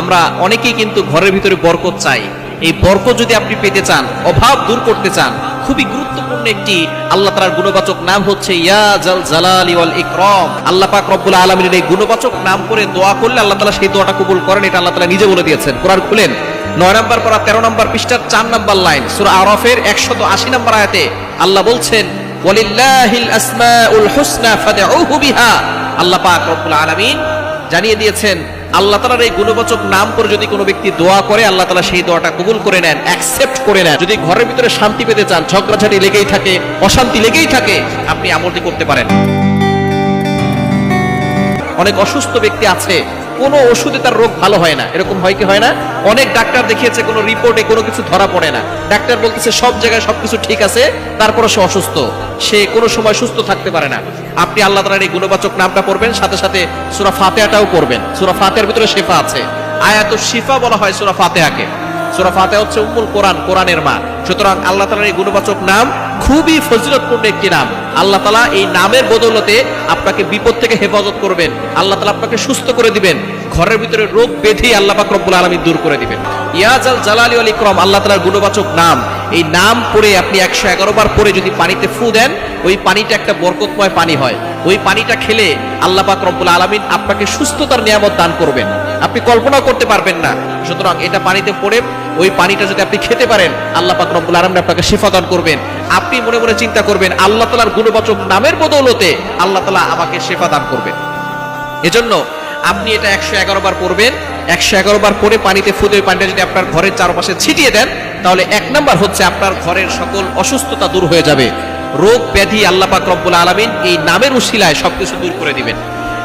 আমরা অনেকেই কিন্তু ঘরের ভিতরে বরকত চাই। এই বরকত যদি আপনি পেতে চান, অভাব দূর করতে চান, খুবই গুরুত্বপূর্ণ একটি আল্লাহ তাআলার গুণবাচক নাম হচ্ছে ইয়া জাল জালালি ইকরাম। আল্লাহ পাক রব্বুল আলামিনের এই গুণবাচক নাম করে দোয়া করলে আল্লাহ তাআলা সেই দোয়াটা কবুল করেন, এটা আল্লাহ তাআলা নিজে বলে দিয়েছেন। কোরআন খুলেন, নয় নম্বর পড়া তেরো নম্বর পৃষ্ঠার চার নম্বর লাইন, সূরা আরাফের একশত আশি নম্বর আয়াতে আল্লাহ বলছেন, ওয়ালিল্লাহিল আসমাউল হুসনা ফাদউহু বিহা। আল্লাহ পাক রব্বুল আলামিন জানিয়ে দিয়েছেন আল্লাহ তালার এই গুণবাচক নাম করে যদি কোনো ব্যক্তি দোয়া করে, আল্লাহ তালা সেই দোয়াটা কবুল করে নেন অ্যাকসেপ্ট করে নেন। যদি ঘরের ভিতরে শান্তি পেতে চান, ঝগড়াঝাটি লেগেই থাকে, অশান্তি লেগেই থাকে, আপনি আমলটি করতে পারেন। অনেক অসুস্থ ব্যক্তি আছে, কোনো ওষুধে তার রোগ ভালো হয় না। এরকম হয় কি হয় না? অনেক ডাক্তার দেখিয়েছে, কোনো রিপোর্টে কোনো কিছু ধরা পড়ে না। ডাক্তার বলতেছে, সব জায়গায় সবকিছু ঠিক আছে তারপরে সে অসুস্থ। সে কোনো সময় সুস্থ থাকতে পারে না। আপনি আল্লাহ তালার এই গুণবাচক নামটা পড়বেন, সাথে সাথে সুরা ফাতেহাটাও পড়বেন। সুরা ফাতেহার ভিতরে শেফা আছে। আয়াত শিফা বলা হয় সুরা ফাতেহাকে। সুরা ফাতেহা হচ্ছে উম্মুল কোরআন, কোরআনের মা সুতরাং আল্লাহ তালার এই গুণবাচক নাম খুবই ফজিলতপূর্ণ একটি নাম। আল্লাহ তালা এই নামের বদৌলতে আপনাকে বিপদ থেকে হেফাজত করবেন। আল্লাহ তালা আপনাকে সুস্থ করে দিবেন। ঘরের ভিতরে রোগ বেঁধে আল্লাহ পাক রব্বুল আলামিন দূর করে দিবেন। ইয়াজাল জালালি আল ইকরাম, আল্লাহ তালার গুণবাচক নাম। এই নাম পড়ে আপনি একশো এগারো বার পরে যদি পানিতে ফু দেন, ওই পানিটা একটা বরকতময় পানি হয়। ওই পানিটা খেলে আল্লাহ পাক রব্বুল আলামিন আপনাকে সুস্থতার নিয়ামত দান করবেন। আপনি কল্পনা করতে পারবেন না। সুতরাং এটা পানিতে পড়ে ওই পানিটা যদি আপনি খেতে পারেন, আল্লাহ পাক রব্বুল আলামিন আপনাকে শিফা দান করবেন। আপনি মনে মনে চিন্তা করবেন, আল্লাহ তালার গুণবাচক নামের বদৌলতে আল্লাহ তালা আমাকে শেফা দান করবেন। এজন্য আপনি এটা একশো এগারো বার পড়বেন, একশো এগারো বার পরে পানিতে ফুদে পানিটা যদি আপনার ঘরের চারপাশে ছিটিয়ে দেন, তাহলে এক নাম্বার হচ্ছে আপনার ঘরের সকল অসুস্থতা দূর হয়ে যাবে। রোগ ব্যাধি আল্লাহ পাক রব্বুল আলমিন এই নামের উশিলায় সবকিছু দূর করে দিবেন।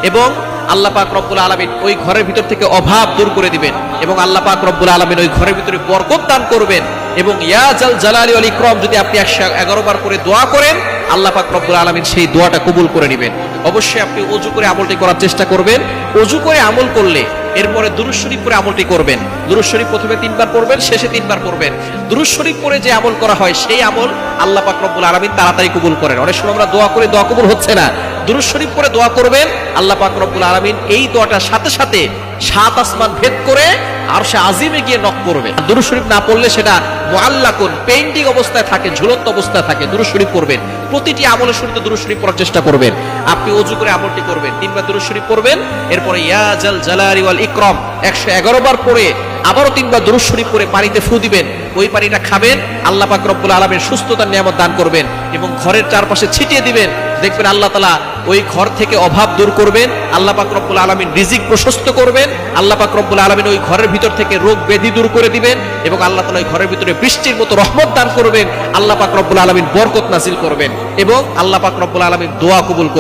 এবং আল্লাহ পাক রব্বুল আলমিন ওই ঘরের ভিতর থেকে অভাব দূর করে দিবেন। এবং আল্লাহ পাক রব্বুল আলমিন ওই ঘরের ভিতরে বরকত দান করবেন। এবং ইয়াজাল জালালি আল ইকরাম, যদি আপনি একশো এগারো বার করে দোয়া করেন, আল্লাহ পাক রব্বুল আলমিন সেই দোয়াটা কবুল করে নেবেন। অবশ্যই আপনি অজু করে আমলটি করার চেষ্টা করবেন। অজু করে আমল করলে এরপরে দুরুজ শরীফ করে আমলটি করবেন। দুরুজ শরীফ প্রথমে তিনবার পড়বেন, শেষে তিনবার পড়বেন। দুরুজ শরীফ পরে যে আমল করা হয়, সেই আমল আল্লাহ পাক রব্বুল আলামিন তাড়াতাড়ি কবুল করেন। অনেক সময় আমরা দোয়া করে, দোয়া কবুল হচ্ছে না। দুরুজ শরীফ করে দোয়া করবেন। আল্লাহ পাক রব্বুল আলামিন এই দোয়াটার সাথে সাথে সাত আসমান ভেদ করে আর সে আজিমে গিয়ে নক করবে দুরুজ শরীফ না পড়লে সেটা মুআল্লাকুন পেইন্টিং অবস্থায় থাকে, ঝুলন্ত অবস্থায় থাকে। দুরুজ শরীফ পড়বেন। প্রতিটি আমলের শুরুতে দুরুজ শরীফ পড়ার চেষ্টা করবেন। আপনি অজু করে আমলটি করবেন। তিনবার দুরুজ শরীফ পড়বেন। এরপরে ইয়া জাল জালালি ওয়াল ইকরাম একশো এগারো বার পড়ে আবারও তিনবার দুরুজ শরীফ পরে পানিতে ফু দিবেন। ওই পানিটা খাবেন, আল্লাহ পাক রব্বুল আলমের সুস্থতার নিয়ামত দান করবেন এবং ঘরের চারপাশে ছিটিয়ে দিবেন। দেখবেন আল্লাহ তালা ওই ঘর থেকে অভাব দূর করবেন, আল্লাহ পাক রব্বুল আলমিন রিজিক প্রশস্ত করবেন, আল্লাহ পাক রব্বুল আলমিন ওই ঘরের ভিতর থেকে রোগ ব্যাধি দূর করে দিবেন এবং আল্লাহ তালা ওই ঘরের ভিতরে বৃষ্টির মতো রহমত দান করবেন, আল্লাহ পাক রব্বুল আলমিন বরকত নাসিল করবেন এবং আল্লাহ পাক রব্বুল আলমিন দোয়া কবুল করবেন।